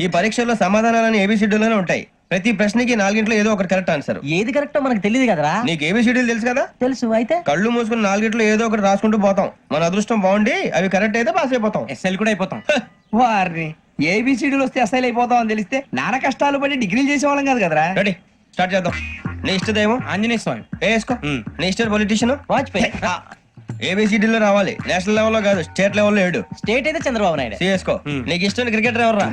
ఈ పరీక్షల్లో సమాధానాలని ఏబిసిడ్యూల్లోనే ఉంటాయి. ప్రతి ప్రశ్నకి నాలుగింట్లో ఏదో ఒకటి కరెక్ట్ ఆన్సర్. ఏది కరెక్టో మనకు తెలియదు కదరా? నీకు ఏబిసిడ్యూల్ తెలుసు కదా? తెలుసు అయితే? కళ్ళు మూసుకుని నాలుగింట్లో ఏదో ఒకటి రాసుకుంటూ పోతాం. మన అదృష్టం బాగుండి అవి కరెక్ట్ అయితే పాస్ అయిపోతాం. ఎస్ఎల్ కూడా అయిపోతాం. వారిని ఏబిసిడీలు వస్తే ఎస్ఐలు అయిపోతాం అని తెలిస్తే నాన్న కష్టాలు పడి డిగ్రీలు చేసేవాళ్ళం కాదు కదరా? రెడీ. స్టార్ట్ చేద్దాం. నీ ఇష్టదేమో ఆంజనేయ స్వామి. వేసుకో. నీ ఇష్ట పొలిటీషియన్? వాజ్పేయి. ఏబిసిడీలో రావాలి. నేషనల్ లెవెల్లో కాదు స్టేట్ లెవెల్లో ఏడు. స్టేట్ అయితే చంద్రబాబు నాయుడు. సిఎస్కో. నీకు ఇష్టం క్రికెటర్ ఎవర్రా?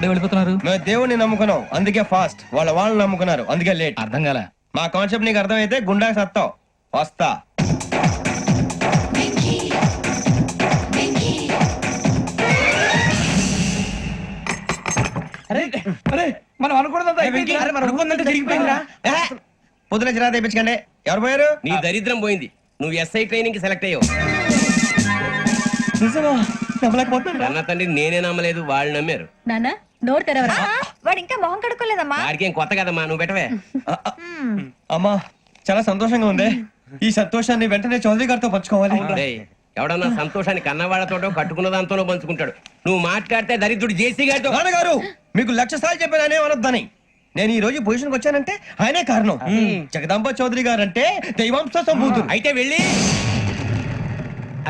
అప్పుడే వెళ్ళిపోతున్నారు. మేము దేవుడిని నమ్ముకున్నాం అందుకే ఫాస్ట్. వాళ్ళ వాళ్ళు నమ్ముకున్నారు. అందుకే లేట్. అర్థం కాల. మా కాన్సెప్ట్ నీకు అర్థమైతే గుండా సత్తావు. వస్తా. అరే అరే మనం అనుకున్నదంతా అయిపోయింది. అరే, మనం అనుకున్నదంతా జరిగిపోయిందిరా. ఏహే! పొద్దున చిరా తెప్పించకండి ఎవరు పోయారు? నీ దరిద్రం పోయింది. నువ్వు ఎస్ఐ ట్రైనింగ్కి సెలెక్ట్ అయ్యావు. అన్న తండ్రి నేనే నమ్మలేదు వాళ్ళు నమ్మారు. నాన్న నోరు తెరవరా? వాడు ఇంకా మొహం కడుక్కోలేదమ్మా. వాడికి ఏం కొత్త కదమ్మా నువ్వు పెట్టవే. అమ్మా చాలా సంతోషంగా ఉంది. ఈ సంతోషాన్ని వెంటనే చౌదరి గారితో పంచుకోవాలి. డేయ్, ఎవడన్నా సంతోషాన్ని కన్నవాళ్ళతోటో కట్టుకున్న దాంతోనో పంచుకుంటాడు. నువ్వు మాట్లాడితే దరిద్రుడు జేసీ గారితో నాన్నగారు మీకు లక్ష సార్లు చెప్పాను అనే అనొద్దని. నేను ఈ రోజు పొజిషన్కి వచ్చానంటే ఆయనే కారణం. జగదాంబ చౌదరి గారు అంటే దైవాంశ సంభూతుడు. అయితే వెళ్ళి.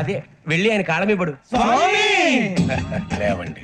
అదే వెళ్ళి ఆయన కాళమివ్వడు లేవండి.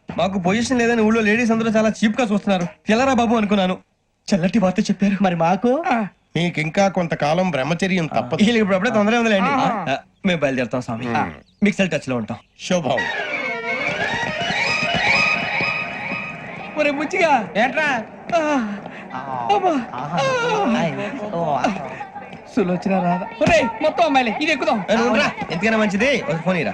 మాకు పొజిషన్ లేదని ఊళ్ళో లేడీస్ అందరూ చాలా చీప్గా చూస్తున్నారు. తెల్లరా బాబు అనుకున్నాను. చల్లటి వార్త చెప్పారు. మరి మాకు? నీకింకా కొంతకాలం బ్రహ్మచర్యం తప్పదు. వీళ్ళకి ఇప్పుడు అప్పుడే తొందరగా ఉందిలేండి. ఆ, మేము బయలుదేరుతాం స్వామి. మిక్సెల్ టచ్లో ఉంటాం. శుభం. ఒరే ఏట్రా? సులోచన రాదా ఒరే మొత్తం అమ్మాయిలే ఇది ఎక్కుదాం. ఏ, నువ్వు ఉండరా. ఎందుకైనా మంచిది? ఒక ఫోన్ ఇరా.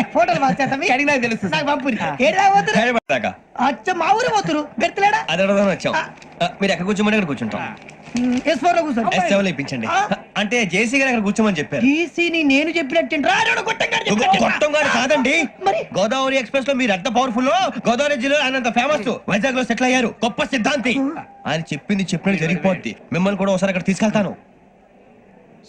ఫోటోలు మార్చేస్తాం కడిగి నాకు తెలుసు. నాకు పంపురి. ఏడా పోతురు? హైదరాబాద్ అచ్చ మా ఊరు పోతురు? బెర్తలేడా? అది అడగదాం వచ్చాం. ఆ, మీరు ఎక్కడ కూర్చోమని అక్కడ కూర్చుంటాం. ఎస్ ఫోర్లో కూర్చోండి ఎస్ సెవెన్ ఇప్పించండి. ఆ. అంటే జేసీ గారు అక్కడ కూర్చోమని చెప్పారు. టీసీని నేను చెప్పినట్టు రాడు కొట్టంగాడు మొత్తం గారు కాదండి. మరి? గోదావరి ఎక్స్ప్రెస్లో మీరు ఎంత పవర్ఫుల్ గోదావరి జిల్లా ఆయన ఫేమస్ వైజాగ్లో సెటిల్ అయ్యారు. గొప్ప సిద్ధాంతి. ఆయన చెప్పింది చెప్పినట్టు జరిగిపోద్ది. మిమ్మల్ని కూడా ఒకసారి అక్కడ తీసుకెళ్తాను.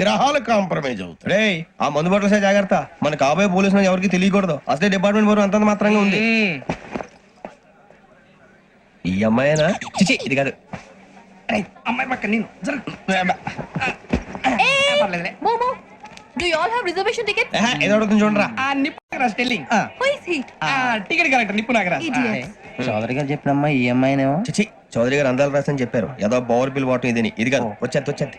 గ్రహాలు కాంప్రమైజ్ అవుతాయి. రేయ్ ఆ మందు బట్టలు జాగ్రత్త. మన కాబోయే పోలీసులు ఎవరికి తెలియకూడదు. అసలే డిపార్ట్మెంట్ బోర్ అంతంత మాత్రంగా ఉంది. ఈ అమ్మాయినా? చిచి ఇది కాదు. అమ్మాయి పక్క నేను. Momo do you all have reservation ticket ఏహే, ఏదో అడుగుతుంది చూడరా. ఆ నిప్పు Nagaraj telling who is he ఆ టికెట్ కరెక్ట్ నిప్పు నాగరాజ్. చౌదరి గారు చెప్పినమ్మా ఈ అమ్మాయినేమో. చిచి చౌదరి గారు అందాలు రాసని చెప్పారు. ఏదో బోర్ బిల్ వాటం ఇదని. ఇది కాదు వచ్చేది వచ్చేది.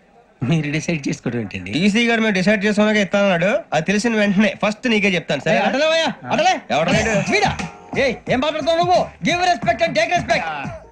మీరు డిసైడ్ చేసుకోవడం ఏంటండి? టీసీ గారు మేము డిసైడ్ చేసుకున్నాక ఇస్తానన్నాడు. అది తెలిసిన వెంటనే ఫస్ట్ నీకే చెప్తాను సరే అటలేవయ్యా అటలే ఎవడలేడు ఏం మాట్లాడుతావు నువ్వు? Give respect and take respect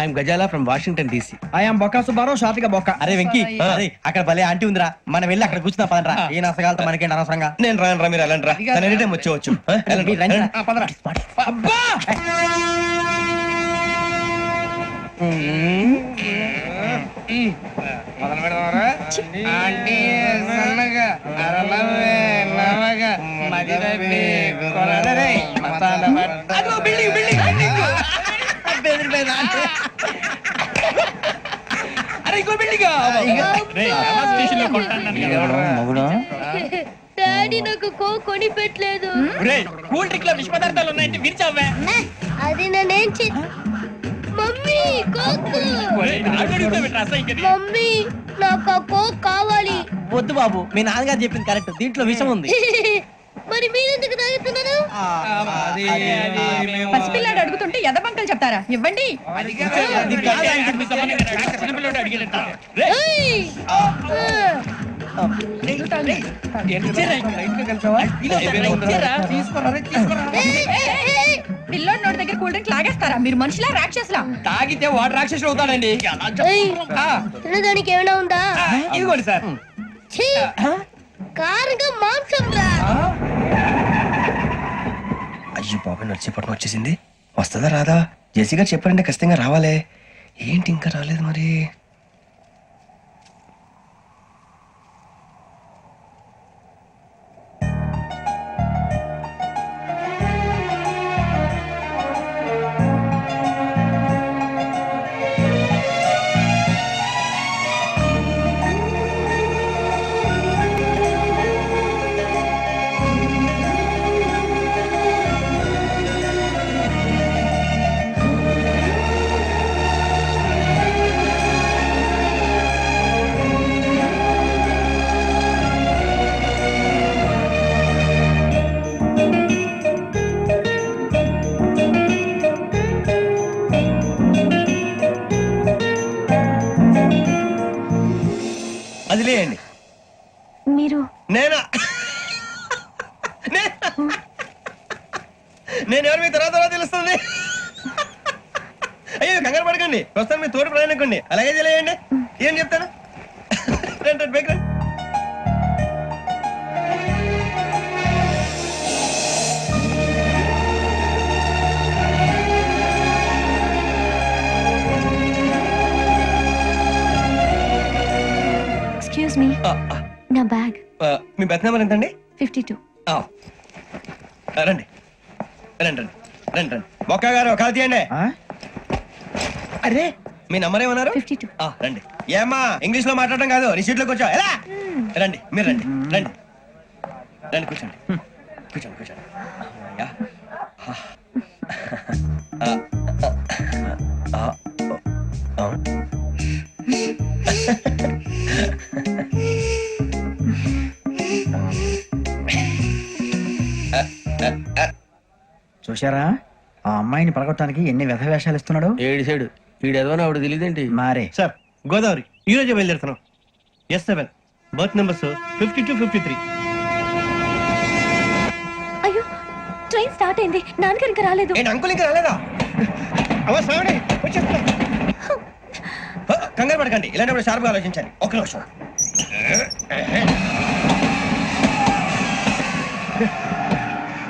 I'm Ghazala from Washington DC. I'm Bokka Subbarao షాతిక బొక్క. అరే వెంకీ అరే అక్కడ భలే ఆంటీ ఉందిరా. మనం వెళ్ళి అక్కడ కూర్చున్నా పదరా ఏ నసగాలతో మనకేంటి అనవసరంగా? నేను రాను రా మీరు వెళ్ళండి రా తన ఎనీ టైం వచ్చేవచ్చు అబ్బా మొదలు పెడదామరా ఆంటీ సన్నగా అరలవే నవగా మది తప్పి కొరడరే మతాల పట్ట అదో బిల్డింగ్ బిల్డింగ్. అరే ఇంకో బిల్డింగ్ మగుడు? డాడీ నాకు కో కొని పెట్టలేదు. కూల్ డ్రింక్లో విష పదార్థాలు ఉన్నాయంటే విరిచావే అది నేనేం చే మమ్మీ కోక్. మమ్మీ నాకు ఆ కోక్ కావాలి. వద్దు బాబు మీ నాన్నగారు చెప్పింది కరెక్ట్. దీంట్లో విషయం ఉంది. మరి మీరెందుకు తాగుతున్నారు? పసిపిల్లాడు చెప్తారా? ఇవ్వండి. పిల్లోడి నోటి దగ్గర కూల్ డ్రింక్ లాగేస్తారా మీరు మనుషులా రాక్షసులా తాగితే వాడు రాక్షసుడు అవుతాడండి తినడానికి ఏమైనా ఉందా ఇదిగోండి సార్ కారుగా మాంసం రా అయ్యో బాబాయ్ నడిచేపట్నం వచ్చేసింది. వస్తుందా రాదా? జెసి గారు చెప్పారంటే ఖచ్చితంగా రావాలే. ఏంటి ఇంకా రాలేదు మరి? బెత్ నెంబర్ ఎంతండి? Fifty two. రండి. రండి రండి. రండి రండి. మొక్క గారు కాల్ తీయండి. అరే మీ నంబర్ ఏమన్నారు? Fifty two. ఆ, రండి. ఏమ్మా ఇంగ్లీష్లో మాట్లాడడం కాదు నీ సీట్లో కూర్చో ఎలా రండి మీరు రండి రండి. రండి కూర్చోండి. కూర్చోండి కూర్చోండి. చూశారా? ఆ అమ్మాయిని పడగొట్టడానికి ఎన్ని వ్యధ వేషాలు ఇస్తున్నాడు ఏడు సైడు. వీడెదవో ఆవిడ తెలియదేంటి? మారే. సార్ గోదావరి. ఈ రోజే బయలుదేరుతున్నాం. S seven. Berth numbers fifty two fifty three. అయ్యో ట్రైన్ స్టార్ట్ అయింది. నాన్నగారు ఇంకా రాలేదు. ఏంటి అంకుల్ ఇంకా రాలేదా? అవ్వ శ్రావణి వచ్చేస్తున్నా. హ, కంగారు పడకండి. ఇలాంటప్పుడు షార్ప్గా ఆలోచించండి. ఒక నిమిషం.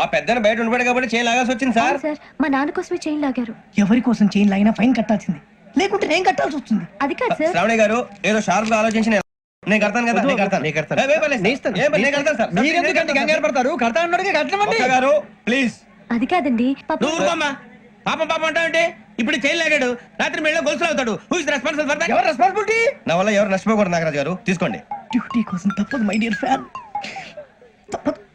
ఆ పెద్దని బయట ఉండిపోయాడు కాబట్టి చేయి లాగాల్సి వచ్చింది సార్. సార్ మా నాన్న కోసమే చైన్ లాగారు. ఎవరి కోసం చైన్ లాగినా ఫైన్ కట్టాల్సింది. లేకుంటే నేను కట్టాల్సి వస్తుంది. అది కాదు సార్. శ్రావణి గారు ఏదో షార్ప్గా ఆలోచించి నేను- నేను కడతాను కదా నేను కడతాను. నేను కడతాను. ఏయ్, ఏం పర్లేదు సార్. ఏం పర్లేదు, నేను కడతాను సార్. మీరెందుకంటే కంగారు పడతారు? కడతా కట్టమండి ఒక్క గారు ప్లీజ్ అది కాదండి పాప నువ్వు ఊరుకోమ్మా. పాపం పాపం అంటావంటే? ఇప్పుడు చైన్ లాగాడు. రాత్రి మెళ్ళ గొలుసులు అవుతాడు. Who is responsible for that ఎవరు రెస్పాన్సిబిలిటీ నా వల్ల ఎవరు నష్టపోకూడదు నాగరాజు గారు. తీసుకోండి. డ్యూటీ కోసం తప్పదు మై డియర్ ఫ్యాన్ తప్పదు.